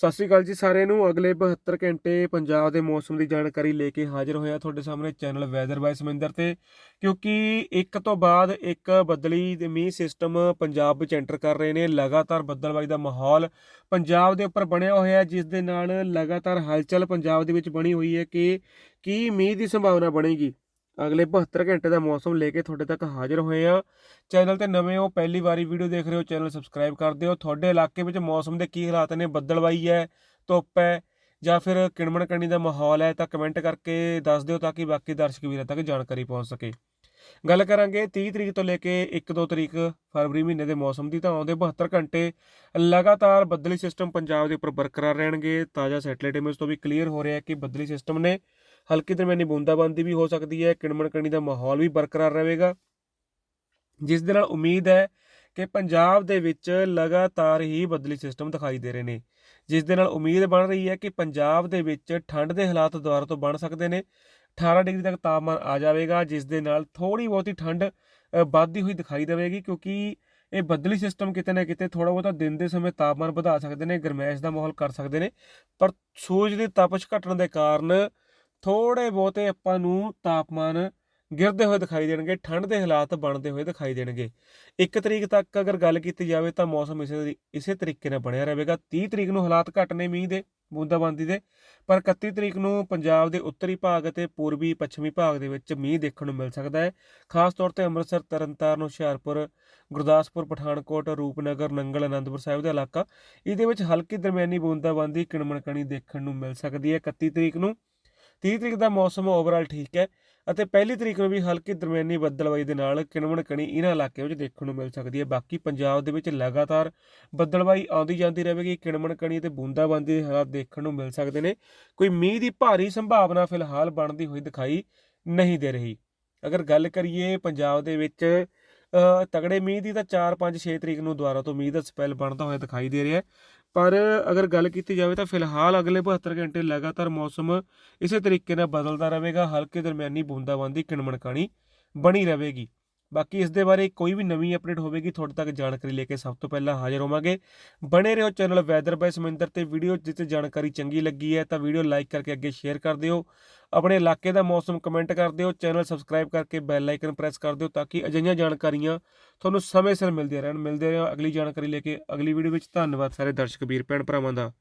ਸਤਿ ਸ਼੍ਰੀ ਅਕਾਲ ਜੀ ਸਾਰਿਆਂ ਨੂੰ। ਅਗਲੇ 72 ਘੰਟੇ ਪੰਜਾਬ ਦੇ ਮੌਸਮ ਦੀ ਜਾਣਕਾਰੀ ਲੈ ਕੇ ਹਾਜ਼ਰ ਹੋਇਆ ਤੁਹਾਡੇ ਸਾਹਮਣੇ ਚੈਨਲ ਵੈਦਰ ਬਾਈ ਸਮਿੰਦਰ ਤੇ। ਕਿਉਂਕਿ ਇੱਕ ਤੋਂ ਬਾਅਦ ਇੱਕ ਬਦਲੀ ਦੇ ਮੀਂਹ ਸਿਸਟਮ ਪੰਜਾਬ ਵਿੱਚ ਐਂਟਰ ਕਰ ਰਹੇ ਨੇ। ਲਗਾਤਾਰ ਬੱਦਲਬਾਈ ਦਾ ਮਾਹੌਲ ਪੰਜਾਬ ਦੇ ਉੱਪਰ ਬਣਿਆ ਹੋਇਆ ਜਿਸ ਦੇ ਨਾਲ ਲਗਾਤਾਰ ਹਲਚਲ ਪੰਜਾਬ ਦੇ ਵਿੱਚ ਬਣੀ ਹੋਈ ਹੈ ਕਿ ਕੀ ਮੀਂਹ ਦੀ ਸੰਭਾਵਨਾ ਬਣੇਗੀ। ਅਗਲੇ 72 ਘੰਟੇ ਦਾ ਮੌਸਮ ਲੈ ਕੇ ਤੁਹਾਡੇ ਤੱਕ ਹਾਜ਼ਰ ਹੋਏ ਆ ਚੈਨਲ ਤੇ ਨਵੇਂ ਹੋ, ਪਹਿਲੀ ਵਾਰੀ ਵੀਡੀਓ ਦੇਖ ਰਹੇ ਹੋ, ਚੈਨਲ ਸਬਸਕ੍ਰਾਈਬ ਕਰ ਦਿਓ। ਤੁਹਾਡੇ ਇਲਾਕੇ ਵਿੱਚ ਮੌਸਮ ਦੇ ਕੀ ਹਾਲਾਤ ਨੇ? ਬੱਦਲਵਾਈ ਹੈ, ਧੁੱਪ ਹੈ ਜਾਂ ਫਿਰ ਕਿਣਮਣ ਕਰਨੀ ਦਾ ਮਾਹੌਲ ਹੈ? ਤਾਂ ਕਮੈਂਟ ਕਰਕੇ ਦੱਸ ਦਿਓ ਤਾਂ ਕਿ ਬਾਕੀ ਦਰਸ਼ਕ ਵੀਰਾਂ ਤੱਕ ਜਾਣਕਾਰੀ ਪਹੁੰਚ ਸਕੇ। ਗੱਲ ਕਰਾਂਗੇ 30 ਤਰੀਕ ਤੋਂ ਲੈ ਕੇ 1-2 ਤਰੀਕ ਫਰਵਰੀ ਮਹੀਨੇ ਦੇ ਮੌਸਮ ਦੀ। ਤਾਂ ਆਉਂਦੇ 72 ਘੰਟੇ ਲਗਾਤਾਰ ਬੱਦਲੀ ਸਿਸਟਮ ਪੰਜਾਬ ਦੇ ਉੱਪਰ ਬਰਕਰਾਰ ਰਹਿਣਗੇ। ਤਾਜ਼ਾ ਸੈਟੇਲਾਈਟ ਇਮੇਜ ਤੋਂ ਵੀ ਕਲੀਅਰ ਹੋ ਰਿਹਾ ਹੈ ਕਿ ਬੱਦਲੀ ਸਿਸਟਮ ਨੇ ਹਲਕੀ ਦਰਮਿਆਨੀ ਬੂੰਦਾਬਾਂਦੀ ਵੀ ਹੋ ਸਕਦੀ ਹੈ, ਕਿਣਮਣ ਕਰਨੀ ਦਾ ਮਾਹੌਲ ਵੀ ਬਰਕਰਾਰ ਰਹੇਗਾ। ਜਿਸ ਦੇ ਨਾਲ ਉਮੀਦ ਹੈ ਕਿ ਪੰਜਾਬ ਦੇ ਵਿੱਚ ਲਗਾਤਾਰ ਹੀ ਬਦਲੀ ਸਿਸਟਮ ਦਿਖਾਈ ਦੇ ਰਹੇ ਨੇ। ਜਿਸ ਦੇ ਨਾਲ ਉਮੀਦ ਬਣ ਰਹੀ ਹੈ ਕਿ ਪੰਜਾਬ ਦੇ ਵਿੱਚ ਠੰਡ ਦੇ ਹਾਲਾਤ ਦੁਬਾਰਾ ਤੋਂ ਬਣ ਸਕਦੇ ਨੇ। 18 ਡਿਗਰੀ ਤੱਕ ਤਾਪਮਾਨ ਆ ਜਾਵੇਗਾ, ਜਿਸ ਦੇ ਨਾਲ ਥੋੜੀ ਬਹੁਤੀ ਠੰਡ ਵੱਧਦੀ ਹੋਈ ਦਿਖਾਈ ਦੇਵੇਗੀ, ਕਿਉਂਕਿ ਇਹ ਬਦਲੀ ਸਿਸਟਮ ਕਿਤੇ ਨਾ ਕਿਤੇ ਥੋੜਾ ਬਹੁਤਾ ਦਿਨ ਦੇ ਸਮੇਂ ਤਾਪਮਾਨ ਵਧਾ ਸਕਦੇ ਨੇ, ਗਰਮੈਸ਼ ਦਾ ਮਾਹੌਲ ਕਰ ਸਕਦੇ ਨੇ। ਪਰ ਸੂਰਜ ਦੀ ਤਪਸ਼ ਘਟਣ ਦੇ ਕਾਰਨ ਥੋੜੇ ਬਹੁਤੇ ਆਪਾਂ ਨੂੰ ਤਾਪਮਾਨ ਗਿਰਦੇ ਹੋਏ ਦਿਖਾਈ ਦੇਣਗੇ ਠੰਡ ਦੇ ਹਾਲਾਤ ਬਣਦੇ ਹੋਏ ਦਿਖਾਈ ਦੇਣਗੇ। 1 ਤਰੀਕ ਤੱਕ ਅਗਰ ਗੱਲ ਕੀਤੀ ਜਾਵੇ ਤਾਂ ਮੌਸਮ ਇਸੇ ਇਸੇ ਤਰੀਕੇ ਨਾਲ ਬਣਿਆ ਰਹੇਗਾ। 30 ਤਰੀਕ ਨੂੰ ਹਾਲਾਤ ਘਟਨੇ ਮੀਂਹ ਦੇ, ਬੂੰਦਾਬਾਂਦੀ ਦੇ, ਪਰ 31 ਤਰੀਕ ਨੂੰ ਪੰਜਾਬ ਦੇ ਉੱਤਰੀ ਭਾਗ ਅਤੇ ਪੂਰਬੀ ਪੱਛਮੀ ਭਾਗ ਦੇ ਵਿੱਚ ਮੀਂਹ ਦੇਖਣ ਨੂੰ ਮਿਲ ਸਕਦਾ ਹੈ। ਖਾਸ ਤੌਰ ਤੇ ਅੰਮ੍ਰਿਤਸਰ, ਤਰਨਤਾਰਨ, ਹੁਸ਼ਿਆਰਪੁਰ, ਗੁਰਦਾਸਪੁਰ, ਪਠਾਨਕੋਟ, ਰੂਪਨਗਰ, ਨੰਗਲ, ਅਨੰਦਪੁਰ ਸਾਹਿਬ ਦਾ ਇਲਾਕਾ। ਇਹਦੇ ਵਿੱਚ ਹਲਕੀ ਦਰਮਿਆਨੀ ਬੂੰਦਾਬਾਂਦੀ, ਕਿਣਮਣਕਣੀ ਦੇਖਣ ਨੂੰ ਮਿਲ ਸਕਦੀ ਹੈ। 31 ਤਰੀਕ ਨੂੰ 30 ਤਰੀਕ ਦਾ ਮੌਸਮ ਓਵਰਆਲ ਠੀਕ ਹੈ ਅਤੇ ਪਹਿਲੀ ਤਰੀਕ ਨੂੰ ਵੀ ਹਲਕੀ ਦਰਮਿਆਨੀ ਬੱਦਲਬਾਈ ਦੇ ਨਾਲ ਕਿਣਵਣ ਕਣੀ ਇਹਨਾਂ ਇਲਾਕਿਆਂ ਵਿੱਚ ਦੇਖਣ ਨੂੰ ਮਿਲ ਸਕਦੀ ਹੈ। ਬਾਕੀ ਪੰਜਾਬ ਦੇ ਵਿੱਚ ਲਗਾਤਾਰ ਬੱਦਲਬਾਈ ਆਉਂਦੀ ਜਾਂਦੀ ਰਹੇਗੀ, ਕਿਣਵਣ ਕਣੀ ਤੇ ਬੂੰਦਾਬਾਂਦੀ ਦੇ ਹਾਲਾਤ ਦੇਖਣ ਨੂੰ ਮਿਲ ਸਕਦੇ ਨੇ। ਕੋਈ ਮੀਂਹ ਦੀ ਭਾਰੀ ਸੰਭਾਵਨਾ ਫਿਲਹਾਲ ਬਣਦੀ ਹੋਈ ਦਿਖਾਈ ਨਹੀਂ ਦੇ ਰਹੀ। ਅਗਰ ਗੱਲ ਕਰੀਏ ਪੰਜਾਬ ਦੇ ਵਿੱਚ ਤਗੜੇ ਮੀਂਹ ਦੀ ਤਾਂ 4 5 6 ਤਰੀਕ ਨੂੰ ਦੁਬਾਰਾ ਤੋਂ ਮੀਂਹ ਦਾ ਸਪੈਲ ਬਣਦਾ ਹੋਇਆ ਦਿਖਾਈ ਦੇ ਰਿਹਾ ਪਰ ਅਗਰ ਗੱਲ ਕੀਤੀ ਜਾਵੇ ਤਾਂ ਫਿਲਹਾਲ ਅਗਲੇ 72 ਘੰਟੇ ਲਗਾਤਾਰ ਮੌਸਮ ਇਸੇ ਤਰੀਕੇ ਨਾਲ ਬਦਲਦਾ ਰਹੇਗਾ, ਹਲਕੇ ਦਰਮਿਆਨੀ ਬੂੰਦਾਬਾਂਦੀ ਕਿਣਮਣ ਕਾਣੀ ਬਣੀ ਰਹੇਗੀ। ਬਾਕੀ ਇਸ ਦੇ ਬਾਰੇ ਕੋਈ ਵੀ ਨਵੀਂ ਅਪਡੇਟ ਹੋਵੇਗੀ, ਤੁਹਾਡੇ ਤੱਕ ਜਾਣਕਾਰੀ ਲੈ ਕੇ ਸਭ ਤੋਂ ਪਹਿਲਾਂ ਹਾਜ਼ਰ ਹੋਵਾਂਗੇ। ਬਣੇ ਰਹੋ ਚੈਨਲ ਵੈਦਰ ਬਾਈ ਸਮਿੰਦਰ ਤੇ ਵੀਡੀਓ ਜਿੱਤੇ ਜਾਣਕਾਰੀ ਚੰਗੀ ਲੱਗੀ ਹੈ ਤਾਂ ਵੀਡੀਓ ਲਾਈਕ ਕਰਕੇ ਅੱਗੇ ਸ਼ੇਅਰ ਕਰ ਦਿਓ। ਆਪਣੇ ਇਲਾਕੇ ਦਾ ਮੌਸਮ ਕਮੈਂਟ ਕਰ ਦਿਓ, ਚੈਨਲ ਸਬਸਕ੍ਰਾਈਬ ਕਰਕੇ ਬੈਲ ਆਈਕਨ ਪ੍ਰੈਸ ਕਰ ਦਿਓ ਤਾਂ ਕਿ ਅਜਿਹੀਆਂ ਜਾਣਕਾਰੀਆਂ ਤੁਹਾਨੂੰ ਸਮੇਂ ਸਿਰ ਮਿਲਦੀਆਂ ਰਹਿਣ। ਮਿਲਦੇ ਰਹਿਣ ਅਗਲੀ ਜਾਣਕਾਰੀ ਲੈ ਕੇ ਅਗਲੀ ਵੀਡੀਓ ਵਿੱਚ। ਧੰਨਵਾਦ ਸਾਰੇ ਦਰਸ਼ਕ, ਵੀਰ, ਭੈਣ ਭਰਾਵਾਂ ਦਾ।